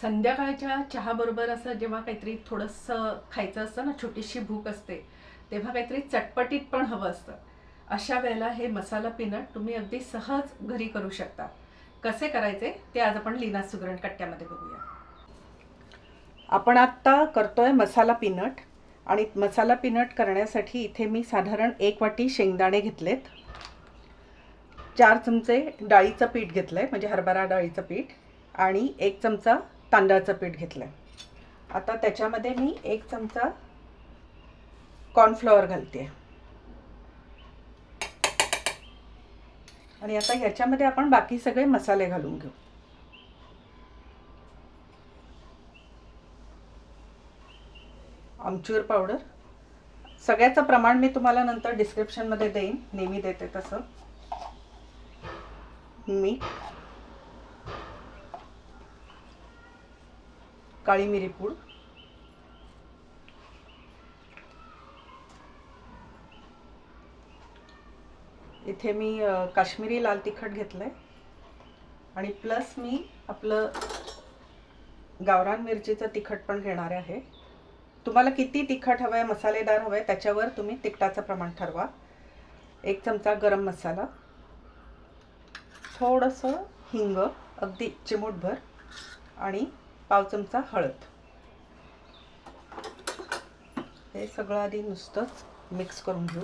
संध्याकाळच्या चहाबरोबर असं जेव्हा काहीतरी थोडंसं खायचं असतं ना छोटीशी भूक असते तेव्हा काहीतरी चटपटीत पण हवं असतं. अशा वेळेला हे मसाला पीनट तुम्ही अगदी सहज घरी करू शकता. कसे करायचे ते आज आपण लीना सुगरण कट्ट्यामध्ये बघूया. आपण आत्ता करतोय मसाला पीनट आणि मसाला पीनट करण्यासाठी इथे मी साधारण एक वाटी शेंगदाणे घेतलेत. चार चमचे डाळीचं पीठ घेतलं आहे म्हणजे हरभरा डाळीचं पीठ आणि एक चमचा तांदळाचं पीठ घेतलं आहे आता त्याच्यामध्ये मी एक चमचा कॉर्नफ्लॉवर घालते. आणि आता ह्याच्यामध्ये आपण बाकी सगळे मसाले घालून घेऊ. आमचूर पावडर सगळ्याचं प्रमाण मी तुम्हाला नंतर डिस्क्रिप्शनमध्ये देईन. नेहमी देते तसं. मीठ. काळी मिरी पूड. इथे मी काश्मीरी लाल तिखट घेतलं आहे आणि प्लस मी आपलं गावरान मिरचीचं तिखट पण घेणार आहे. तुम्हाला किती तिखट हवं आहे मसालेदार हवं आहे त्याच्यावर तुम्ही तिखटाचं प्रमाण ठरवा. एक चमचा गरम मसाला. थोडंसं हिंग अगदी चिमूटभर. आणि पाव चमचा हळद. हे सगळं आधी नुसतंच मिक्स करून घेऊ.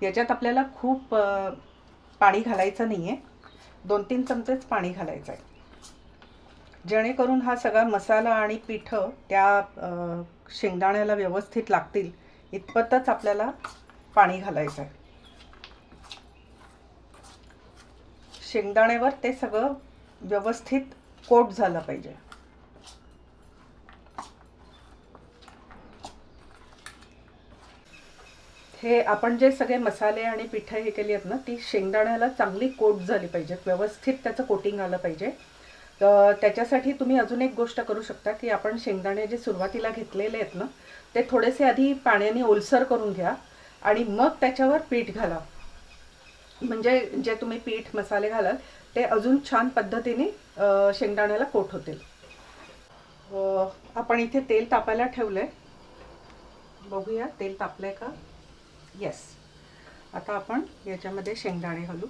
याच्यात आपल्याला खूप पाणी घालायचं नाही आहे दोन तीन चमचेच पाणी घालायचं आहे जेणेकरून हा सगळा मसाला आणि पिठं त्या शेंगदाण्याला व्यवस्थित लागतील इतपतच आपल्याला पाणी घालायचं आहे शेंगदाण्यावर ते सगळं व्यवस्थित कोट झालं पाहिजे. हे आपण जे सगळे मसाले आणि पिठं हे केली आहेत ना ती शेंगदाण्याला चांगली कोट झाली पाहिजे. व्यवस्थित त्याचं कोटिंग आलं पाहिजे. तर त्याच्यासाठी तुम्ही अजून एक गोष्ट करू शकता की आपण शेंगदाणे जे सुरुवातीला घेतलेले आहेत ना ते थोडेसे आधी पाण्याने ओलसर करून घ्या आणि मग त्याच्यावर पीठ घाला. म्हणजे जे तुम्ही पीठ मसाले घालाल ते अजून छान पद्धतीने शेंगदाण्याला कोट होतील. आपण इथे तेल तापायला ठेवलं आहे बघूया तेल तापलं का? येस आता आपण याच्यामध्ये शेंगदाणे घालू.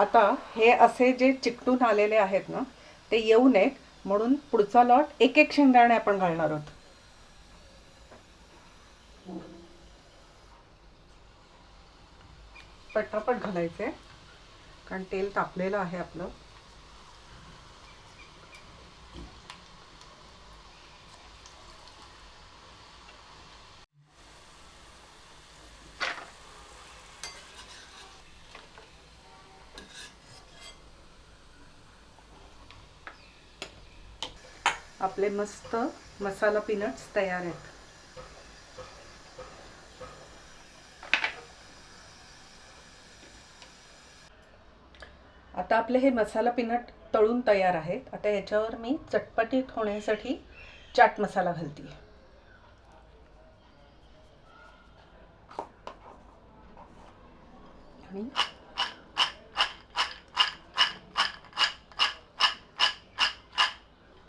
आता हे असे जे चिकटून आलेले आहेत ना ते येऊ नयेत. म्हणून पुढचा लॉट एक एक शेंगदाणे आपण घालणार आहोत. पटापट घालायचे. कारण तेल तापलेलं आहे आपलं. आपले मस्त मसाला पीनट्स तयार आहेत. आता आपले हे मसाला पीनट तळून तयार आहेत. आता याच्यावर मी चटपटीत होण्यासाठी चाट मसाला घालते आणि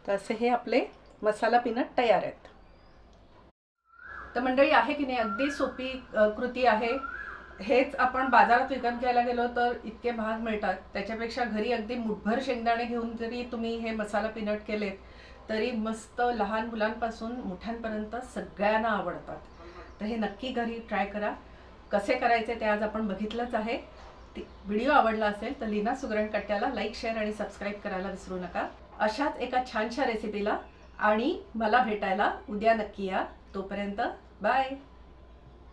तर असे हे आपले मसाला पीनट तयार आहेत. तर मंडळी आहे की नाही? अगदी सोपी कृती आहे. हेच आपण बाजारात विकत घ्यायला गेलो तर इतके महाग मिळतात. त्याच्यापेक्षा घरी अगदी मुठभर शेंगदाणे घेऊन जरी तुम्ही हे मसाला पीनट केलेत तरी मस्त लहान मुलांपासून मोठ्यांपर्यंत सगळ्यांना आवडतात. तर हे नक्की घरी ट्राय करा. कसे करायचे ते आज आपण बघितलंच आहे. व्हिडिओ आवडला असेल तर लीना सुगरण कट्ट्याला लाईक शेअर आणि सबस्क्राईब करायला विसरू नका. अशाच एका छानशा रेसिपीला आणि मला भेटायला उद्या नक्की या. तोपर्यंत बाय